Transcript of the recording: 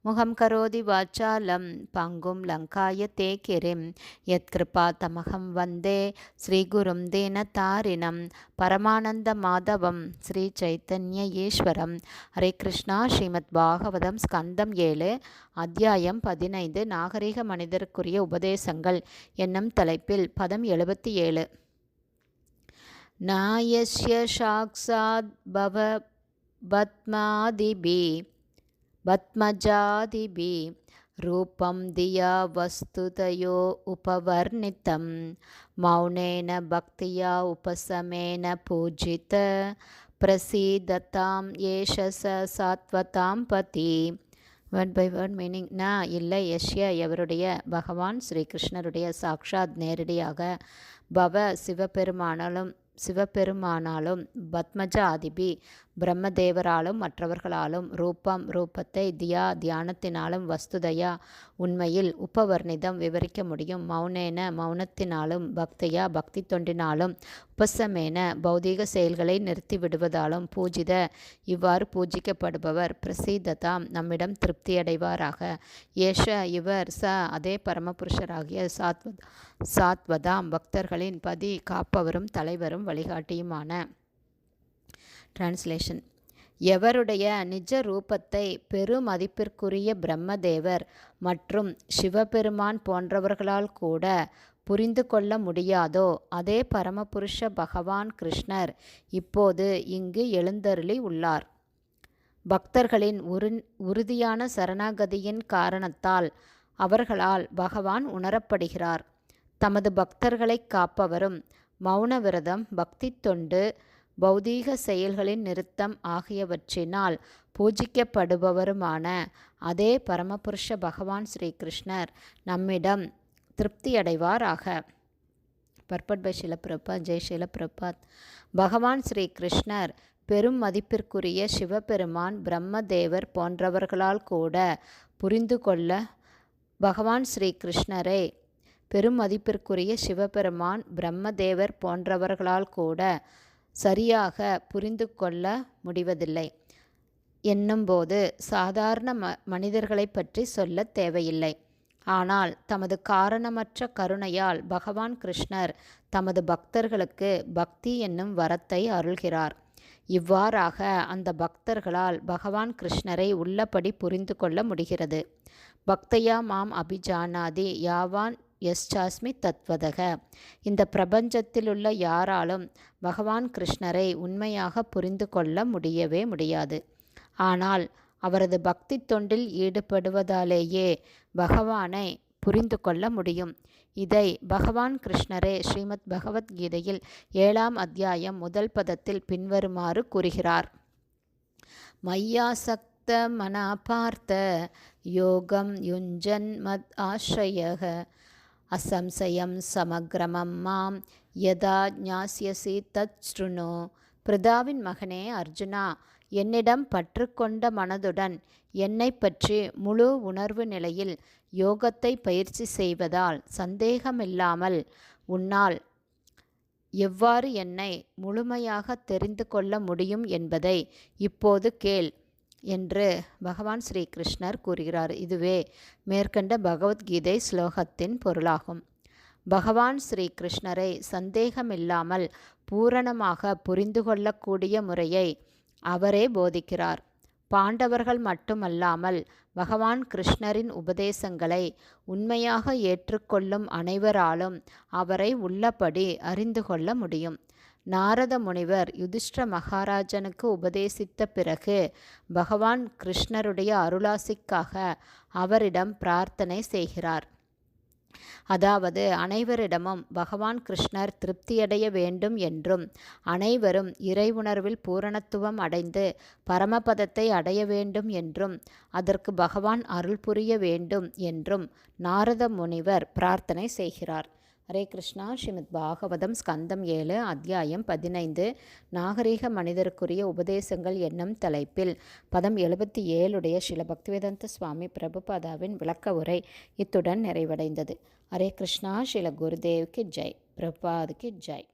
முகம் கரோதி வாச்சாலம் பங்கும் லங்காய தே கிரிம் யத்கிருபா தமகம் வந்தே ஸ்ரீகுரும் தீனதாரிணம் பரமானந்த மாதவம் ஸ்ரீ சைத்தன்ய ஈஸ்வரம். ஹரே கிருஷ்ணா ஸ்ரீமத் பாகவதம் ஸ்கந்தம் ஏழு அத்தியாயம் பதினைந்து நாகரிக மனிதருக்குரிய உபதேசங்கள். என்னும் தலைப்பில் பதம் எழுபத்தி ஏழு நாயஸ்ய சாக்ஷாத் பவ பத்மாதிபி பத்மஜாதிபி ரூபம் தியா வஸ்துதையோ உபவர்ணித்தம். மௌனேன பக்தியா உபசமேன பூஜித பிரசீதத்தாம் ஏஷச ச சாத்வதாம் பதி. வேர்ட் பை வேர்ட் மீனிங் ந இல்லை யஷ்ய எவருடைய பகவான் ஸ்ரீகிருஷ்ணருடைய சாக்ஷாத் நேரடியாக பவ சிவபெருமானாலும் சிவபெருமானாலும் பத்மஜ அதிபி பிரம்மதேவராலும் மற்றவர்களாலும் ரூபம் ரூபத்தை தியா தியானத்தினாலும் வஸ்துதையா உண்மையில் உபவர்ணிதம் விவரிக்க முடியும். மௌனேன மௌனத்தினாலும் பக்தியா பக்தி தொண்டினாலும் உபசமேன பௌதீக செயல்களை நிறுத்திவிடுவதாலும் பூஜித இவ்வாறு பூஜிக்கப்படுபவர் பிரசீததாம் நம்மிடம் திருப்தியடைவாராக ஏஷ இவர் ச அதே பரமபுருஷராகிய சாத்வ சாத்வதாம் பக்தர்களின் பதி காப்பவரும் தலைவரும் வழிகாட்டியுமான டிரான்ஸ்லேஷன் எவருடைய நிஜ ரூபத்தை பெருமதிப்பிற்குரிய பிரம்மதேவர் மற்றும் சிவபெருமான் போன்றவர்களால் கூட புரிந்து கொள்ள முடியாதோ அதே பரமபுருஷ பகவான் கிருஷ்ணர் இப்போது இங்கு எழுந்தருளி உள்ளார். பக்தர்களின் உரு உறுதியான சரணாகதியின் காரணத்தால் அவர்களால் பகவான் உணரப்படுகிறார். தமது பக்தர்களை காப்பவரும் மௌன விரதம் பக்தி தொண்டு பௌதீக செயல்களின் நிறுத்தம் ஆகியவற்றினால் பூஜிக்கப்படுபவருமான அதே பரமபுருஷ பகவான் ஸ்ரீகிருஷ்ணர் நம்மிடம் திருப்தியடைவாராக. பர்பட் பை ஷிலப்பிரபா ஜெய் ஷிலப்பிரபாத் பகவான் ஸ்ரீ கிருஷ்ணர் பெரும் மதிப்பிற்குரிய சிவபெருமான் பிரம்மதேவர் போன்றவர்களால் கூட புரிந்து கொள்ள பகவான் ஸ்ரீ கிருஷ்ணரை பெரும் மதிப்பிற்குரிய சிவபெருமான் பிரம்மதேவர் போன்றவர்களால் கூட சரியாக புரிந்து கொள்ள முடிவதில்லை. என்னும்போது சாதாரண ம மனிதர்களை பற்றி சொல்ல தேவையில்லை. ஆனால் தமது காரணமற்ற கருணையால் பகவான் கிருஷ்ணர் தமது பக்தர்களுக்கு பக்தி என்னும் வரத்தை அருள்கிறார். இவ்வாறாக அந்த பக்தர்களால் பகவான் கிருஷ்ணரை உள்ளபடி புரிந்து கொள்ள முடிகிறது. பக்தையா மாம் அபிஜானாதி யாவான் எஸ்சாஸ்மி தத்வதக. இந்த பிரபஞ்சத்திலுள்ள யாராலும் பகவான் கிருஷ்ணரை உண்மையாக புரிந்து கொள்ள முடியவே முடியாது. ஆனால் அவரது பக்தி தொண்டில் ஈடுபடுவதாலேயே பகவானை புரிந்து கொள்ள முடியும். இதை பகவான் கிருஷ்ணரே ஸ்ரீமத் பகவத்கீதையில் ஏழாம் அத்தியாயம் முதல் பதத்தில் பின்வருமாறு கூறுகிறார். மையாசக்த மனா பார்த்த யோகம் யுஞ்சன் மத் ஆශ්‍රயக அசம்சயம் சமக்ரமம் மாம். யதா ஞாசியசி தத் ஸ்ருணு. பிரதாவின் மகனே அர்ஜுனா என்னிடம் பற்று கொண்ட மனதுடன் என்னை பற்றி முழு உணர்வு நிலையில் யோகத்தை பயிற்சி செய்வதால் சந்தேகமில்லாமல் உன்னால் எவ்வாறு என்னை முழுமையாக தெரிந்து கொள்ள முடியும் என்பதை இப்போது கேள். என்று பகவான் ஸ்ரீ கிருஷ்ணர் கூறுகிறார். இதுவே மேற்கண்ட பகவத்கீதை ஸ்லோகத்தின் பொருளாகும். பகவான் ஸ்ரீ கிருஷ்ணரை சந்தேகமில்லாமல் பூரணமாக புரிந்து கொள்ளக்கூடிய முறையை அவரே போதிக்கிறார். பாண்டவர்கள் மட்டுமல்லாமல் பகவான் கிருஷ்ணரின் உபதேசங்களை உண்மையாக ஏற்றுக்கொள்ளும் அனைவராலும் அவரை உள்ளபடி அறிந்து கொள்ள முடியும். நாரத முனிவர் யுதிஷ்ட மகாராஜனுக்கு உபதேசித்த பிறகு பகவான் கிருஷ்ணருடைய அருளாசிக்காக அவரிடம் பிரார்த்தனை செய்கிறார். அதாவது அனைவரிடமும் பகவான் கிருஷ்ணர் திருப்தியடைய வேண்டும் என்றும் அனைவரும் இறை உணர்வில் பூரணத்துவம் அடைந்து பரமபதத்தை அடைய வேண்டும் என்றும் அதற்கு பகவான் அருள் புரிய வேண்டும் என்றும் நாரத முனிவர் பிரார்த்தனை செய்கிறார். ஹரே கிருஷ்ணா. ஸ்ரீமத் பாகவதம் ஸ்கந்தம் ஏழு அத்தியாயம் பதினைந்து. நாகரீக மனிதருக்குரிய உபதேசங்கள் என்னும் தலைப்பில் பதம் எழுபத்தி ஏழுடைய ஸ்ரீல பக்திவேதந்த சுவாமி பிரபுபாதாவின் விளக்க உரை இத்துடன் நிறைவடைந்தது. ஹரே கிருஷ்ணா. ஸ்ரீல குருதேவுக்கு ஜெய். பிரபாதுக்கு ஜெய்.